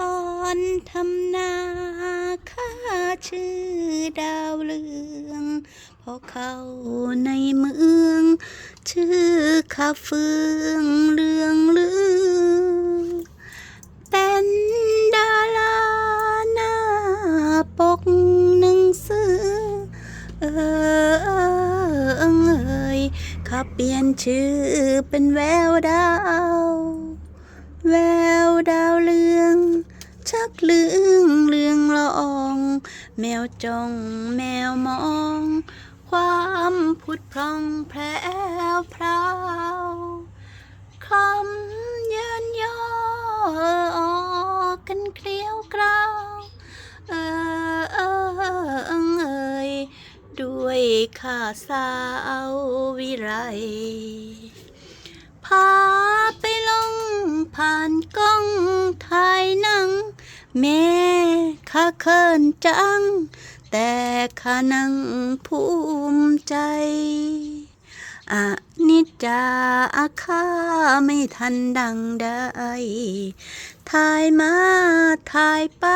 อนทำนาข้าชื่อดาวเรืองพอเข้าในเมือง ชื่อข้าเฟืองเรืองลือ เป็นดาราหน้าปกหนังสือ เออเอยข้าเปลี่ยนชื่อเป็นแววดาว แววดาว เลืองเลืองลอง แมวจ้องแมวมอง ความผุดพร่องแพรวพราวคำยืนย่อออกกันเคลียวกราวเออเออเอยด้วยข้าสาววิไรพาไปลงผ่านกล้องถ่ายหนัง แม่ข้าเขินจัง แต่ข้านั่งภูมิใจอนิจจาอาคาไม่ทันดังได้ถ่ายมาถ่ายไป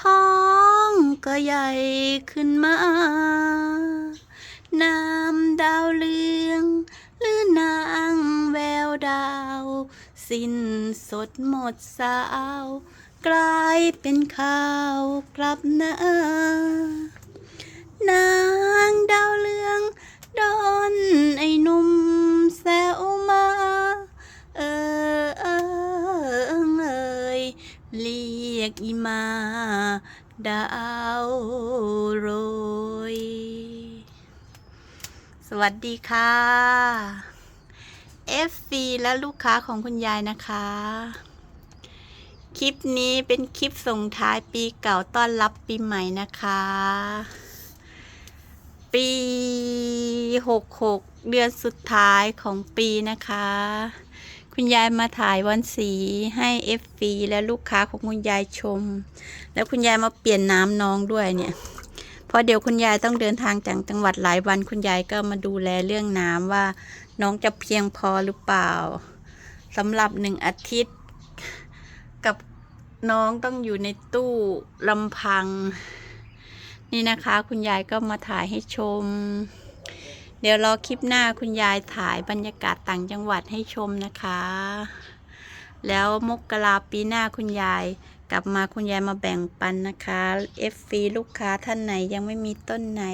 ท้องก็ใหญ่ขึ้นมา น้ำดาวเรือง หรือนางแววดาว สิ้นสดหมดสาว กลายเป็นข่าวกลับหน้านางดาวเรืองโดนไอ้หนุ่มแซวมา เออเออเอยเรียกอีมาดาวโรย สวัสดีค่ะ FC และลูกค้าของคุณยายนะคะ คลิปนี้เป็นคลิปส่งท้ายปีเก่าต้อนรับปีใหม่นะคะ ปี66เดือนสุดท้ายของปีนะคะ คุณยายมาถ่ายวันสีให้ FC และลูกค้าของคุณยายชม แล้วคุณยายมาเปลี่ยนน้ำน้องด้วยเนี่ยพราะเดี๋ยวคุณยายต้องเดินทางจากจังหวัดหลายวันคุณยายก็มาดูแลเรื่องน้ำว่า น้องจะเพียงพอหรือเปล่าสำหรับหนึ่งอาทิตย์ กับน้องต้องอยู่ในตู้ลำพัง นี่นะคะ คุณยายก็มาถ่ายให้ชม เดี๋ยวรอคลิปหน้าคุณยายถ่ายบรรยากาศต่างจังหวัดให้ชมนะคะ แล้วมกราปีหน้าคุณยายกลับมาคุณยายมาแบ่งปันนะคะ f อฟฟีลูกค้าท่านไหนยังไม่มีต้นไหน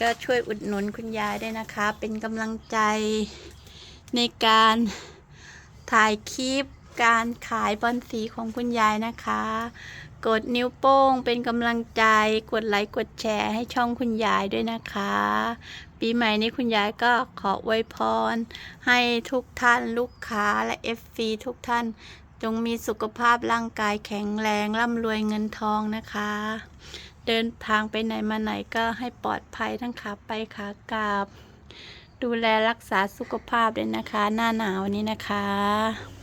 ก็ช่วยอุดหนุนคุณยายได้นะคะ เป็นกำลังใจในการถ่ายคลิป การขายบอลสีของคุณยายนะคะ กดนิ้วโป้งเป็นกำลังใจ กดไลค์กดแชร์ให้ช่องคุณยายด้วยนะคะ ปีใหม่นี้คุณยายก็ขออวยพร ให้ทุกท่านลูกค้าและ FC ทุกท่าน จงมีสุขภาพร่างกายแข็งแรงร่ำรวยเงินทองนะคะ เดินทางไปไหนมาไหนก็ให้ปลอดภัยทั้งขาไปขากลับดูแลรักษาสุขภาพด้วยนะคะ หน้าหนาวนี้นะคะ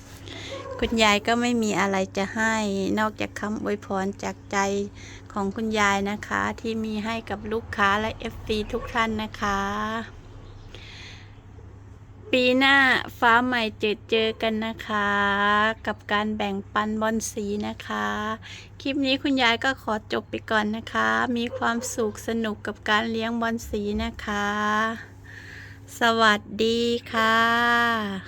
คุณยายก็ไม่มีอะไรจะให้นอกจากคำอวยพรจากใจของคุณยายนะคะ ที่มีให้กับลูกค้าและ FC ทุกท่านนะคะ ปีหน้าฟ้าใหม่เจอเจอกันนะคะ กับการแบ่งปันบอลสีนะคะ คลิปนี้คุณยายก็ขอจบไปก่อนนะคะ มีความสุขสนุกกับการเลี้ยงบอลสีนะคะ สวัสดีค่ะ